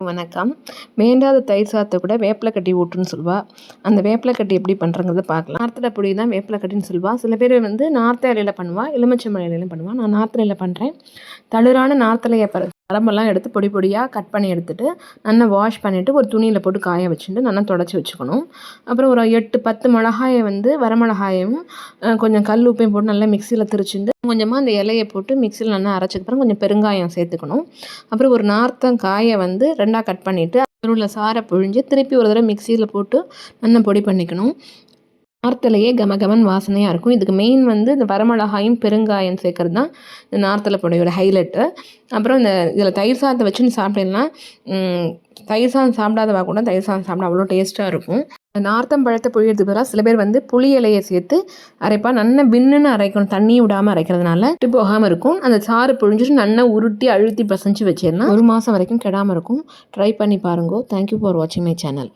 வணக்கம். வேண்டாத தயிர் சாத்து கூட வேப்பிலை கட்டி ஊட்டுன்னு சொல்லுவா அந்த வேப்பிலை கட்டி எப்படி பண்ணுறங்கிறத பார்க்கலாம். நார்த்தலை பொடி தான் வேப்பிலை கட்டின்னு சொல்லுவா சில பேர் வந்து நார்த்த இலையில் பண்ணுவா எலுமிச்சம்பழ இலையிலும் பண்ணுவா. நான் நார்த்தலையில் பண்ணுறேன் தளிரான நார்த்தலையை பற நரம்பெல்லாம் எடுத்து பொடி பொடியாக கட் பண்ணி எடுத்துகிட்டு நல்லா வாஷ் பண்ணிவிட்டு ஒரு துணியில் போட்டு காய வச்சுட்டு நல்லா தொடச்சி வச்சுக்கணும். அப்புறம் ஒரு எட்டு பத்து மிளகாயை வந்து வரமிளகாயும் கொஞ்சம் கல் உப்பையும் போட்டு நல்லா மிக்சியில் திரிச்சுட்டு கொஞ்சமாக அந்த இலையை போட்டு மிக்சியில் நல்லா அரைச்சதுக்கப்புறம் கொஞ்சம் பெருங்காயம் சேர்த்துக்கணும். அப்புறம் ஒரு நார்த்தங்காயை வந்து ரெண்டாக கட் பண்ணிவிட்டு அதில் உள்ள சாறை புழிஞ்சு திருப்பி ஒரு தடவை மிக்சியில் போட்டு நல்லா பொடி பண்ணிக்கணும். நார்த்தலையே கமகமன் வாசனையாக இருக்கும். இதுக்கு மெயின் வந்து இந்த வரமிளகாயும் பெருங்காயம் சேர்க்கறது தான் இந்த நார்த்தலை பொடியோட ஹைலைட்டு அப்புறம் இந்த இதில் தயிர் சாதத்தை வச்சு நீ சாப்பிட்டீங்கன்னா தயிர் சாதம் சாப்பிடாதவா கூட தயிர் சாதம் சாப்பிட அவ்வளோ டேஸ்ட்டாக இருக்கும். நார்த்தம் பழத்தை புழியறதுக்கு பதிலாக சில பேர் வந்து புளி இலையை சேர்த்து அரைப்பா நல்லா விண்ணுன்னு அரைக்கணும். தண்ணி விடாமல் அரைக்கிறதுனால விட்டு போகாமல் இருக்கும். அந்த சாறு புழிஞ்சிட்டு நல்லா உருட்டி அழுத்தி பசஞ்சு வச்சிடலாம் ஒரு மாதம் வரைக்கும் கெடாமல் இருக்கும். ட்ரை பண்ணி பாருங்கோ. தேங்க்யூ ஃபார் வாட்சிங் மை சேனல்